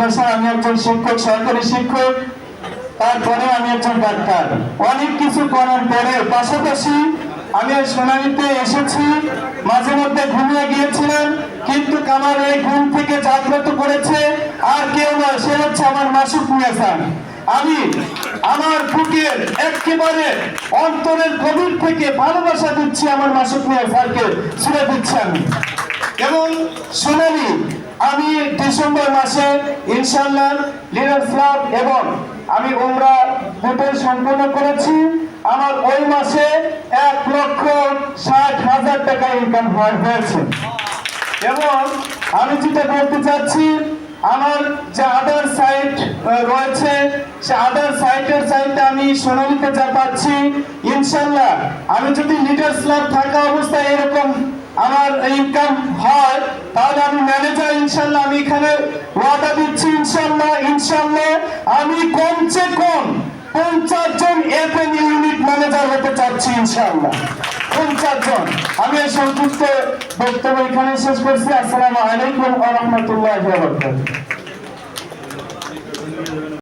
মাদ্রাসা আমি একজন শিক্ষক, সরকারি শিক্ষক, তারপরে আমি একজন ডাক্তার। অনেক কিছু করার পরে, পাশাপাশি আমি সোনালিতে এসেছি, মাঝে মধ্যে ঘুমিয়ে গিয়েছিলাম, কিন্তু আমার এই ঘুম থেকে জাগ্রত করেছে, আর কেউ না, সে হচ্ছে আমার মাসুক মিয়াসান আমি আমার বুকের একেবারে অন্তরের গভীর থেকে ভালোবাসা দিচ্ছি আমার মাসুক মিয়া স্যারকে ছেড়ে দিচ্ছি আমি। এবং সোনালি আমি ডিসেম্বর মাসে ইনশাল্লাহ লিডার ক্লাব এবং আমি উমরা দুটোই সম্পন্ন করেছি। আমার ওই মাসে এক লক্ষ ষাট হাজার টাকা ইনকাম হয়েছে। এবং আমি যেটা বলতে চাচ্ছি, আমার যে আদার সাইট রয়েছে, সে আদার সাইটের চাইতে আমি সোনালিতে যা পাচ্ছি ইনশাল্লাহ আমি যদি লিডার্স ক্লাব থাকা অবস্থায় এরকম আমার ইনকাম হয়, তাহলে আমি ম্যানেজার ইনশাল্লাহ আমি এখানে ওয়াদা দিচ্ছি, ইনশাল্লাহ ইনশাল্লাহ। আমি কমছে কম পঞ্চাশ জন এফএন ইউনিট ম্যানেজার হতে চাচ্ছি, ইনশাল্লাহ। পঞ্চাশ জন। আমি এই সংক্ষিপ্ত বক্তব্য এখানে শেষ করছি। আসসালামু আলাইকুম বারাকাতুহু।